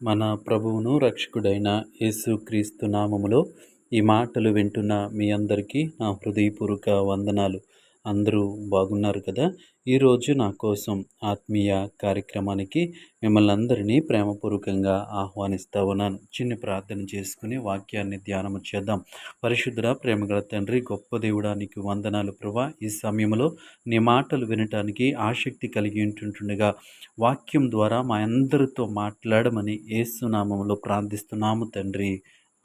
మన ప్రభువును రక్షకుడైన యేసుక్రీస్తు నామములో ఈ మాటలు వింటున్న మీ అందరికీ నా హృదయపూర్వక వందనాలు. అందరూ బాగున్నారు కదా. ఈరోజు నా కోసం ఆత్మీయ కార్యక్రమానికి మిమ్మల్ని అందరినీ ప్రేమపూర్వకంగా ఆహ్వానిస్తా ఉన్నాను. చిన్న ప్రార్థన చేసుకుని వాక్యాన్ని ధ్యానం చేద్దాం. పరిశుద్ధుల ప్రేమగల తండ్రి గొప్ప దేవుడానికి వందనాలు ప్రభా. ఈ సమయంలో నీ మాటలు వినటానికి ఆసక్తి కలిగి ఉంటుండగా వాక్యం ద్వారా మా అందరితో మాట్లాడమని ఏసునామంలో ప్రార్థిస్తున్నాము తండ్రి.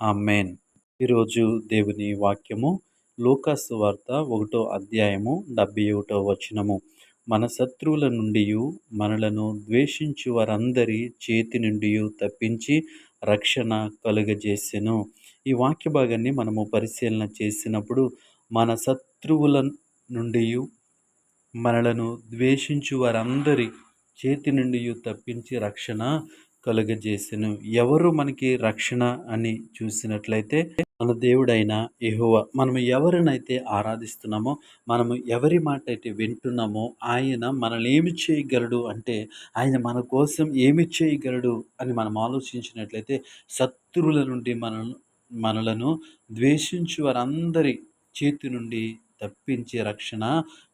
ఆ మెయిన్ ఈరోజు దేవుని వాక్యము లోకాసు వార్త ఒకటో అధ్యాయము డెబ్బై ఒకటో వచనము. మన శత్రువుల నుండి మనలను ద్వేషించు వారందరి చేతి నుండి తప్పించి రక్షణ కలుగజేసెను. ఈ వాక్య భాగాన్ని మనము పరిశీలన చేసినప్పుడు మన శత్రువుల నుండి మనలను ద్వేషించు వారందరి చేతి నుండి తప్పించి రక్షణ కలుగజేసెను. ఎవరు మనకి రక్షణ అని చూసినట్లయితే మన దేవుడైన ఎహువ మనం ఎవరినైతే ఆరాధిస్తున్నామో మనము ఎవరి మాట అయితే వింటున్నామో ఆయన మనల్ని ఏమి చేయగలడు అంటే ఆయన మన కోసం ఏమి చేయగలడు అని మనం ఆలోచించినట్లయితే శత్రువుల నుండి మన మనలను ద్వేషించు వారందరి చేతి నుండి తప్పించే రక్షణ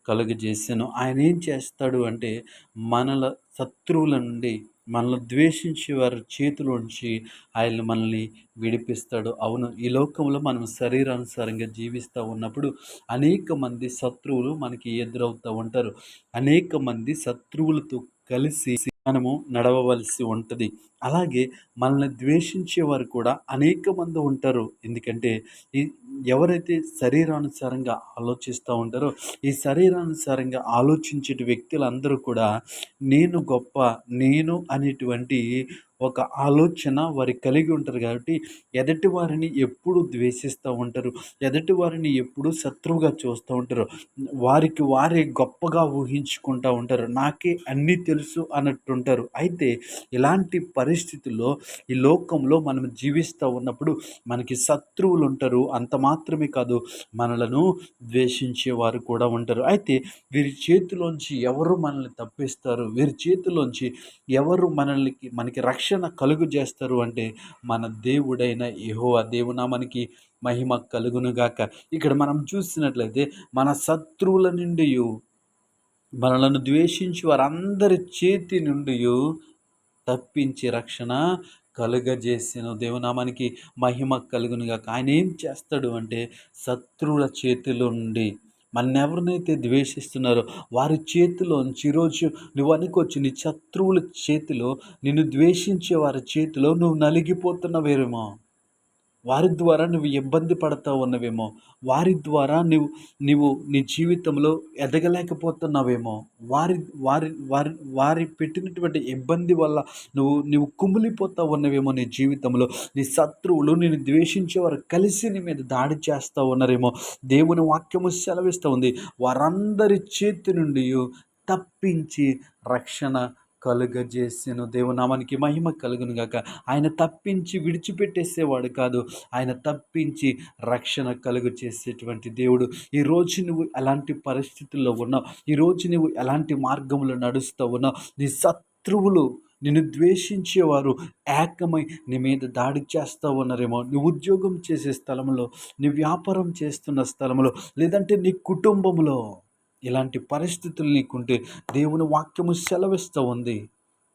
కలుగజేసాను. ఆయన ఏం చేస్తాడు అంటే మనల శత్రువుల నుండి మనల్ని ద్వేషించే వారి చేతిలోంచి ఆయన మనల్ని విడిపిస్తాడు. అవును ఈ లోకంలో మనం శరీరానుసారంగా జీవిస్తూ ఉన్నప్పుడు అనేక మంది శత్రువులు మనకి ఎదురవుతూ ఉంటారు. అనేక మంది శత్రువులతో కలిసి మనము నడవవలసి ఉంటుంది. అలాగే మనల్ని ద్వేషించేవారు కూడా అనేక మంది ఉంటారు. ఎందుకంటే ఈ ఎవరైతే శరీరానుసారంగా ఆలోచిస్తూ ఉంటారో ఈ శరీరానుసారంగా ఆలోచించే వ్యక్తులందరూ కూడా నేను గొప్ప నేను అనేటువంటి ఒక ఆలోచన వారి కలిగి ఉంటారు కాబట్టి ఎదటి వారిని ఎప్పుడు ద్వేషిస్తూ ఉంటారు ఎదటి వారిని ఎప్పుడు శత్రువుగా చూస్తూ ఉంటారు వారికి వారే గొప్పగా ఊహించుకుంటూ ఉంటారు నాకే అన్నీ తెలుసు అన్నట్టుంటారు. అయితే ఇలాంటి పరిస్థితుల్లో ఈ లోకంలో మనం జీవిస్తూ ఉన్నప్పుడు మనకి శత్రువులు ఉంటారు అంత మాత్రమే కాదు మనలను ద్వేషించే వారు కూడా ఉంటారు. అయితే వీరి చేతిలోంచి ఎవరు మనల్ని తప్పిస్తారు? వీరి చేతిలోంచి ఎవరు మనల్ని మనకి రక్షణ రక్షణ కలుగు చేస్తారు అంటే మన దేవుడైన యహో దేవునామానికి మహిమ కలుగునుగాక. ఇక్కడ మనం చూసినట్లయితే మన శత్రువుల నుండి మనలను ద్వేషించి వారందరి చేతి నుండి తప్పించి రక్షణ కలుగజేసిన దేవునామానికి మహిమ కలుగునుగాక. ఆయన ఏం చేస్తాడు అంటే శత్రువుల చేతిలో నుండి మన ఎవరినైతే ద్వేషిస్తున్నారో వారి చేతిలోంచి ఈరోజు నువ్వు అనుకోవచ్చు నీ శత్రువుల చేతిలో నిన్ను ద్వేషించే వారి చేతిలో నువ్వు నలిగిపోతున్నావేమో. వారి ద్వారా నువ్వు ఇబ్బంది పడతా ఉన్నవేమో వారి ద్వారా నువ్వు నువ్వు నీ జీవితంలో ఎదగలేకపోతున్నావేమో వారి వారి వారి వారి పెట్టినటువంటి ఇబ్బంది వల్ల నువ్వు నువ్వు కుమిలిపోతా ఉన్నవేమో నీ జీవితంలో. నీ శత్రువులు నేను ద్వేషించేవారు కలిసి నీ మీద దాడి చేస్తూ ఉన్నారేమో. దేవుని వాక్యము సెలవిస్తూ ఉంది. వారందరి చేతి నుండి తప్పించి రక్షణ కలుగజేసిన. దేవునామానికి మహిమ కలుగును గాక. ఆయన తప్పించి విడిచిపెట్టేసేవాడు కాదు. ఆయన తప్పించి రక్షణ కలుగు చేసేటువంటి దేవుడు ఈరోజు నువ్వు ఎలాంటి పరిస్థితుల్లో ఉన్నావు? ఈరోజు నువ్వు ఎలాంటి మార్గంలో నడుస్తూ ఉన్నావు? నీ శత్రువులు నిన్ను ద్వేషించేవారు ఏకమై నీ మీద దాడి చేస్తూ ఉన్నారేమో. నీ ఉద్యోగం చేసే స్థలంలో నీ వ్యాపారం చేస్తున్న స్థలంలో లేదంటే నీ కుటుంబంలో. ఇలాంటి పరిస్థితులు నీకుంటే దేవుని వాక్యము సెలవిస్తూ ఉంది.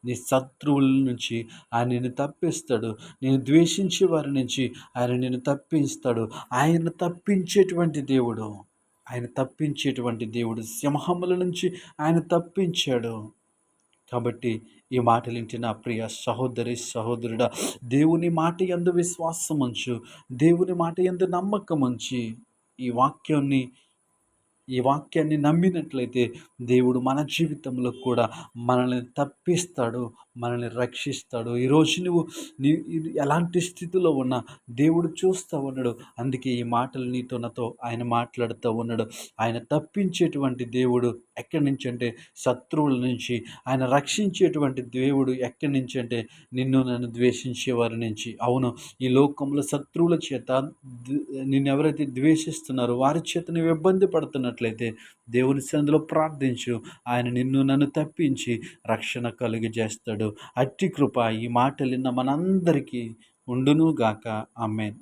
నీ శత్రువుల నుంచి ఆయన నిన్ను తప్పిస్తాడు. నేను ద్వేషించే వారి నుంచి ఆయన నిన్ను తప్పిస్తాడు. ఆయన తప్పించేటువంటి దేవుడు ఆయన తప్పించేటువంటి దేవుడు సింహముల నుంచి ఆయన తప్పించాడు. కాబట్టి ఈ మాటలు ఇంటి నా ప్రియ సహోదరి సహోదరుడా దేవుని మాట ఎందు విశ్వాసం ఉంచు దేవుని మాట ఎందు నమ్మకం ఉంచి ఈ వాక్యాన్ని ఈ వాక్యాన్ని నమ్మినట్లయితే దేవుడు మన జీవితంలో కూడా మనల్ని తప్పిస్తాడు మనల్ని రక్షిస్తాడు. ఈరోజు నువ్వు నీ ఎలాంటి స్థితిలో ఉన్నా దేవుడు చూస్తూ ఉన్నాడు. అందుకే ఈ మాటలు నీతో నాతో ఆయన మాట్లాడుతూ ఉన్నాడు. ఆయన తప్పించేటువంటి దేవుడు ఎక్కడి నుంచి అంటే శత్రువుల నుంచి ఆయన రక్షించేటువంటి దేవుడు ఎక్కడి నుంచి అంటే నిన్ను నన్ను ద్వేషించే వారి నుంచి. అవును ఈ లోకంలో శత్రువుల చేత నిన్ను ఎవరైతే ద్వేషిస్తున్నారో వారి చేత నువ్వు ఇబ్బంది పడుతున్నట్లయితే దేవుని సందులో ప్రార్థించు. ఆయన నిన్ను నన్ను తప్పించి రక్షణ కలుగజేస్తాడు. అట్టి కృప ఈ మాటలిన్న మనందరికీ ఉండునుగాక. ఆమెన్.